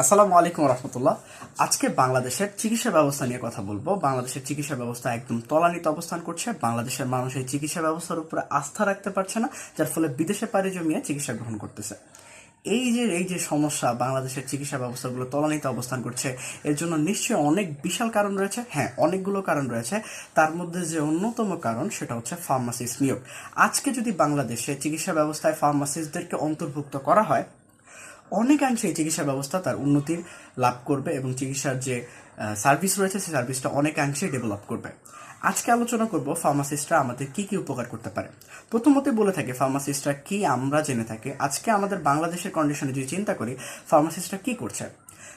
আসসালামু আলাইকুম রহমতুল্লাহ। আজকে বাংলাদেশের চিকিৎসা ব্যবস্থা নিয়ে কথা বলব। বাংলাদেশের চিকিৎসা ব্যবস্থা একদম তলানিতে অবস্থান করছে। বাংলাদেশের মানুষ এই চিকিৎসা ব্যবস্থার উপরে আস্থা রাখতে পারছে না, যার ফলে বিদেশে পাড়ি জমিয়ে চিকিৎসা গ্রহণ করতেছে। এই যে এই যে সমস্যা বাংলাদেশের চিকিৎসা ব্যবস্থাগুলো তলানিতে অবস্থান করছে, এর জন্য নিশ্চয়ই অনেক বিশাল কারণ রয়েছে। হ্যাঁ অনেকগুলো কারণ রয়েছে। তার মধ্যে যে অন্যতম কারণ, সেটা হচ্ছে ফার্মাসিস্ট নিয়োগ। আজকে যদি বাংলাদেশে চিকিৎসা ব্যবস্থায় ফার্মাসিস্টদেরকে অন্তর্ভুক্ত করা হয় অনেকাংশে এই চিকিৎসা ব্যবস্থা তার উন্নতির লাভ করবে এবং চিকিৎসার যে সার্ভিস রয়েছে, সেই সার্ভিসটা অনেকাংশে ডেভেলপ করবে। আজকে আলোচনা করব ফার্মাসিস্টরা আমাদের কি কি উপকার করতে পারে। প্রথমত বলে থাকে ফার্মাসিস্টরা কি আমরা জেনে থাকি। আজকে আমাদের বাংলাদেশের কন্ডিশনে যদি চিন্তা করি ফার্মাসিস্টরা কি করছে?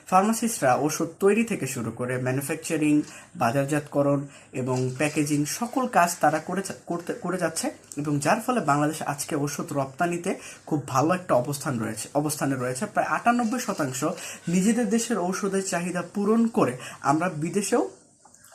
ফার্মাসিস্টরা ওষুধ তৈরি থেকে শুরু করে ম্যানুফ্যাকচারিং, বাজারজাতকরণ এবং প্যাকেজিং সকল কাজ তারা করে করতে, করে যাচ্ছে এবং যার ফলে বাংলাদেশ আজকে ওষুধ রপ্তানিতে খুব ভালো একটা অবস্থান রয়েছে, অবস্থানে রয়েছে। প্রায় আটানব্বই শতাংশ নিজেদের দেশের ঔষধের চাহিদা পূরণ করে আমরা বিদেশেও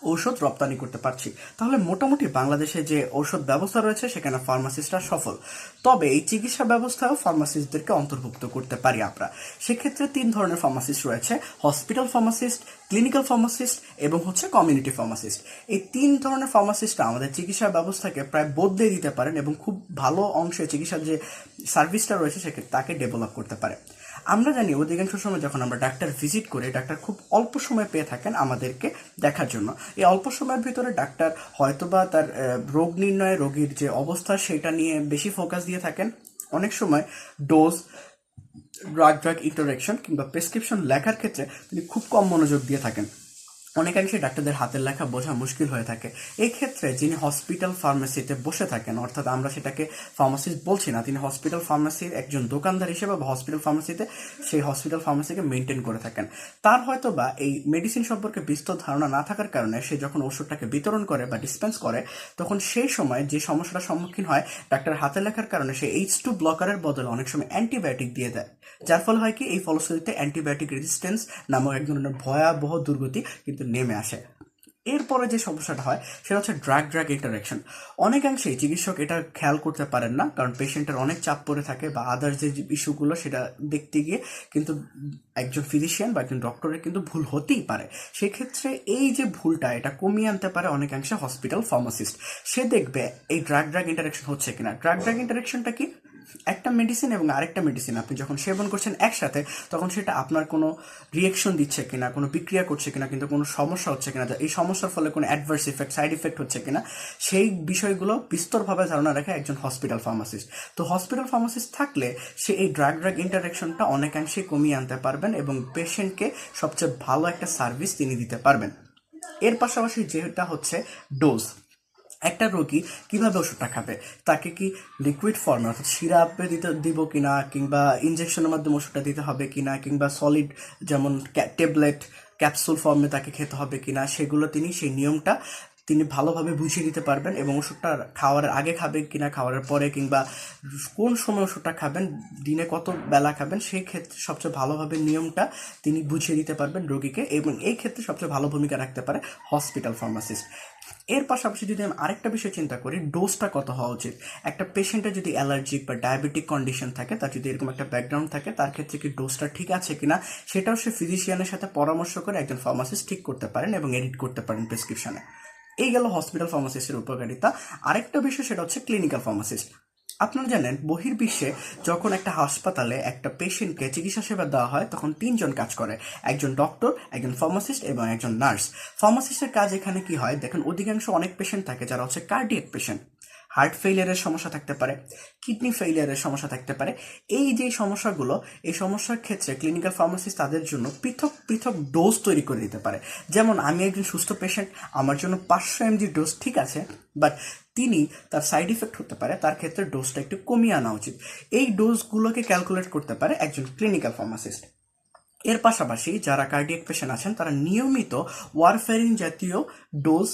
ঔষধ রপ্তানি করতে পারছি। তাহলে মোটামুটি বাংলাদেশে যে ঔষধ ব্যবস্থা রয়েছে, সেখানে ফার্মাসিস্টরা সফল। তবে এই চিকিৎসা ব্যবস্থাও ফার্মাসিস্টদেরকে অন্তর্ভুক্ত করতে পারি আমরা। সেক্ষেত্রে তিন ধরনের ফার্মাসিস্ট রয়েছে, হসপিটাল ফার্মাসিস্ট, ক্লিনিক্যাল ফার্মাসিস্ট এবং হচ্ছে কমিউনিটি ফার্মাসিস্ট। এই তিন ধরনের ফার্মাসিস্টরা আমাদের চিকিৎসা ব্যবস্থাকে প্রায় বদলে দিতে পারেন এবং খুব ভালো অংশে চিকিৎসার যে সার্ভিসটা রয়েছে সেকে তাকে ডেভেলপ করতে পারে। আমরা জানি অধিকাংশ সময় যখন আমরা ডাক্তার ভিজিট করি, ডাক্তার খুব অল্প সময় পেয়ে থাকেন আমাদেরকে দেখার জন্য। এই অল্প সময়ের ভিতরে ডাক্তার হয়তোবা তার রোগ নির্ণয়ে রোগীর যে অবস্থা, সেটা নিয়ে বেশি ফোকাস দিয়ে থাকেন। অনেক সময় ডোজ ড্রাগ ড্রাগ ইন্টারেকশন কিংবা প্রেসক্রিপশন লেখার ক্ষেত্রে তিনি খুব কম মনোযোগ দিয়ে থাকেন। অনেকাংশে ডাক্তারদের হাতের লেখা বোঝা মুশকিল হয়ে থাকে। এই ক্ষেত্রে যিনি হসপিটাল ফার্মেসিতে বসে থাকেন, অর্থাৎ আমরা সেটাকে ফার্মাসিস্ট বলছি না, তিনি হসপিটাল ফার্মাসির একজন দোকানদার হিসেবে বা হসপিটাল ফার্মাসিতে সেই হসপিটাল ফার্মাসিকে মেনটেন করে থাকেন। তার হয়তো বা এই মেডিসিন সম্পর্কে বিস্তর ধারণা না থাকার কারণে সে যখন ওষুধটাকে বিতরণ করে বা ডিসপেন্স করে, তখন সেই সময় যে সমস্যাটার সম্মুখীন হয় ডাক্তার হাতে লেখার কারণে সে এইচ টু ব্লকারের বদলে অনেক সময় অ্যান্টিবায়োটিক দিয়ে দেয়। যার ফলে হয় কি, এই ফলশ্রুতিতে অ্যান্টিবায়োটিক রেজিস্ট্যান্স নামক এক ধরনের ভয়াবহ দুর্গতি কিন্তু নেমে আসে। এরপরে যে সমস্যাটা হয়, সেটা হচ্ছে ড্রাগ ড্রাগ ইন্টারাকশন অনেকাংশেই চিকিৎসক এটা খেয়াল করতে পারেন না, কারণ পেশেন্টের অনেক চাপ পড়ে থাকে বা আদার্স যে ইস্যুগুলো, সেটা দেখতে গিয়ে কিন্তু একজন ফিজিশিয়ান বা একজন ডক্টরের কিন্তু ভুল হতেই পারে। সেক্ষেত্রে এই যে ভুলটা, এটা কমিয়ে আনতে পারে অনেকাংশে হসপিটাল ফার্মাসিস্ট সে দেখবে এই ড্রাগ ড্রাগ ইন্টারাকশন হচ্ছে কিনা। ড্রাগ ড্রাগ ইন্টারাকশনটা কি? একটা মেডিসিন এবং আরেকটা মেডিসিন আপনি যখন সেবন করছেন একসাথে, তখন সেটা আপনার কোনো রিয়েকশন দিচ্ছে কিনা, কোনো বিক্রিয়া করছে কিনা, কিন্তু কোনো সমস্যা হচ্ছে কিনা এই সমস্যার ফলে কোনো অ্যাডভার্স ইফেক্ট সাইড ইফেক্ট হচ্ছে কিনা, সেই বিষয়গুলো বিস্তরভাবে ধারণা রাখে একজন হসপিটাল ফার্মাসিস্ট তো হসপিটাল ফার্মাসিস্ট থাকলে সে এই ড্রাগ ড্রাগ ইন্টারাকশনটা অনেকাংশেই কমিয়ে আনতে পারবেন এবং পেশেন্টকে সবচেয়ে ভালো একটা সার্ভিস তিনি দিতে পারবেন। এর পাশাপাশি যেটা হচ্ছে ডোজ একটা রোগী কীভাবে ওষুধটা খাবে? তাকে কি লিকুইড ফর্মে অর্থাৎ সিরাপে দিতে, দিব কিনা, কিংবা ইঞ্জেকশনের মাধ্যমে ওষুধটা দিতে হবে কি না কিংবা সলিড যেমন ট্যাবলেট ক্যাপসুল ফর্মে তাকে খেতে হবে কি না সেগুলো তিনি সেই নিয়মটা তিনি ভালোভাবে বুঝিয়ে দিতে পারবেন এবং ওষুধটা খাওয়ার আগে খাবেন কিনা, খাওয়ার পরে কিংবা কোন সময় ওষুধটা খাবেন, দিনে কত বেলা খাবেন, সেই ক্ষেত্রে সবচেয়ে ভালোভাবে নিয়মটা তিনি বুঝিয়ে দিতে পারবেন রোগীকে এবং এই ক্ষেত্রে সবচেয়ে ভালো ভূমিকা রাখতে পারে হসপিটাল ফার্মাসিস্ট। এর পাশাপাশি যদি আমি আরেকটা বিষয় চিন্তা করি, ডোজটা কত হওয়া উচিত? একটা পেশেন্টের যদি অ্যালার্জিক বা ডায়াবেটিক কন্ডিশন থাকে, তার যদি এরকম একটা ব্যাকগ্রাউন্ড থাকে, তার ক্ষেত্রে কি ডোজটা ঠিক আছে কিনা, সেটাও সে ফিজিশিয়ানের সাথে পরামর্শ করে একজন ফার্মাসিস্ট ঠিক করতে পারেন এবং এডিট করতে পারেন প্রেসক্রিপশনে। এই গেল হসপিটাল ফার্মাসিস্টের উপকারিতা। আরেকটা বিষয় সেটা হচ্ছে ক্লিনিক্যাল ফার্মাসিস্ট আপনারা জানেন, বহির্বিশ্বে যখন একটা হাসপাতালে একটা পেশেন্টকে চিকিৎসা সেবা দেওয়া হয়, তখন তিনজন কাজ করে। একজন ডক্টর একজন ফার্মাসিস্ট এবং একজন নার্স ফার্মাসিস্টের কাজ এখানে কি হয়? দেখেন, অধিকাংশ অনেক পেশেন্ট থাকে যারা হচ্ছে কার্ডিয়াক পেশেন্ট হার্ট ফেলিয়ারের সমস্যা থাকতে পারে, কিডনি ফেলিয়ারের সমস্যা থাকতে পারে। এই যে সমস্যাগুলো, এই সমস্যার ক্ষেত্রে ক্লিনিক্যাল ফার্মাসিস্ট তাদের জন্য পৃথক পৃথক ডোজ তৈরি করে দিতে পারে। যেমন, আমি একজন সুস্থ পেশেন্ট, আমার জন্য পাঁচশো এমজি ডোজ ঠিক আছে, বাট তিনি তার সাইড ইফেক্ট হতে পারে, তার ক্ষেত্রে ডোজটা একটু কমিয়ে আনা উচিত। এই ডোজগুলোকে ক্যালকুলেট করতে পারে একজন ক্লিনিক্যাল ফার্মাসিস্ট। এর পাশাপাশি যারা কার্ডিয়াক পেশেন্ট আছেন, তারা নিয়মিত ওয়ারফেরিন জাতীয় ডোজ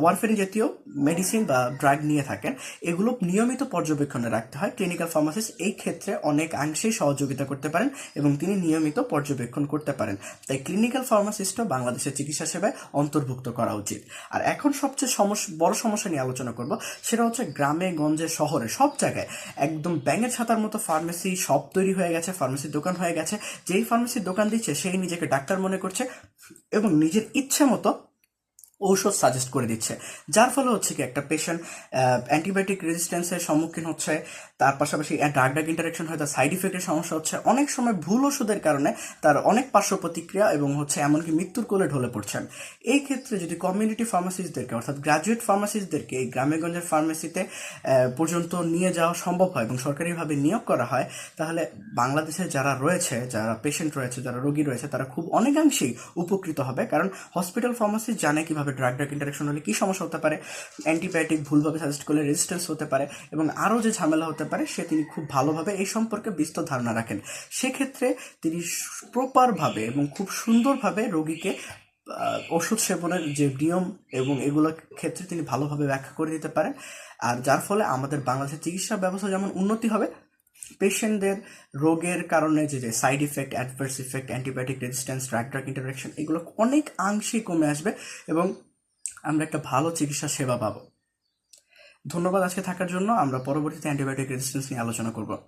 ওয়ারফেরিন জাতীয় মেডিসিন বা ড্রাগ নিয়ে থাকেন। এগুলো নিয়মিত পর্যবেক্ষণে রাখতে হয়। ক্লিনিক্যাল ফার্মাসিস্ট এই ক্ষেত্রে অনেক অংশেই সহযোগিতা করতে পারেন এবং তিনি নিয়মিত পর্যবেক্ষণ করতে পারেন। তাই ক্লিনিক্যাল ফার্মাসিস্টও বাংলাদেশের চিকিৎসা সেবায় অন্তর্ভুক্ত করা উচিত। আর এখন সবচেয়ে সমস্যা বড় সমস্যা নিয়ে আলোচনা করব, সেটা হচ্ছে গ্রামে, গঞ্জে, শহরে, সব জায়গায় একদম ব্যাঙের ছাতার মতো ফার্মেসি সব তৈরি হয়ে গেছে ফার্মেসির দোকান হয়ে গেছে। যেই ফার্মেসির দোকান দিচ্ছে সেই নিজেকে ডাক্তার মনে করছে এবং নিজের ইচ্ছে মতো ঔষধ সাজেস্ট করে দিচ্ছে। যার ফলে হচ্ছে কি একটা পেশেন্ট অ্যান্টিবায়োটিক রেজিস্ট্যান্সের সম্মুখীন হচ্ছে, তার পাশাপাশি ড্রাগ ড্রাগ ইন্টারাকশন হয়, তার সাইড ইফেক্টের সমস্যা হচ্ছে। অনেক সময় ভুল ওষুধের কারণে তার অনেক পার্শ্ব প্রতিক্রিয়া এবং হচ্ছে এমনকি মৃত্যুর কোলে ঢলে পড়ছেন। এই ক্ষেত্রে যদি কমিউনিটি ফার্মাসিস্টদেরকে অর্থাৎ গ্রাজুয়েট ফার্মাসিস্টদেরকে এই গ্রামেগঞ্জের ফার্মেসিতে পর্যন্ত নিয়ে যাওয়া সম্ভব হয় এবং সরকারিভাবে নিয়োগ করা হয়, তাহলে বাংলাদেশে যারা রয়েছে, যারা পেশেন্ট রয়েছে, যারা রোগী রয়েছে, তারা খুব অনেকাংশেই উপকৃত হবে। কারণ হসপিটাল ফার্মাসিস্ট জানে কীভাবে ড্রাগ ড্রাগ ইন্টারাকশন হলে কী সমস্যা হতে পারে? অ্যান্টিবায়োটিক ভুলভাবে সাজেস্ট করলে রেজিস্ট্যান্স হতে পারে এবং আরও যে ঝামেলা হতে পারে, সে তিনি খুব ভালোভাবে এই সম্পর্কে বিস্তর ধারণা রাখেন। সেক্ষেত্রে তিনি প্রপারভাবে এবং খুব সুন্দরভাবে রোগীকে ওষুধ সেবনের যে নিয়ম এবং এগুলোর ক্ষেত্রে তিনি ভালোভাবে ব্যাখ্যা করে দিতে পারেন। আর যার ফলে আমাদের বাংলাদেশের চিকিৎসা ব্যবস্থা যেমন উন্নতি হবে পেশেন্টদের রোগের কারণে যে যে side effect adverse effect antibiotic resistance drug drug interaction এগুলো অনেক অংশেই কমে আসবে এবং আমরা একটা ভালো চিকিৎসা সেবা পাবো। ধন্যবাদ আজকে থাকার জন্য। আমরা পরবর্তীতে অ্যান্টিবায়োটিক রেজিস্ট্যান্স নিয়ে আলোচনা করব।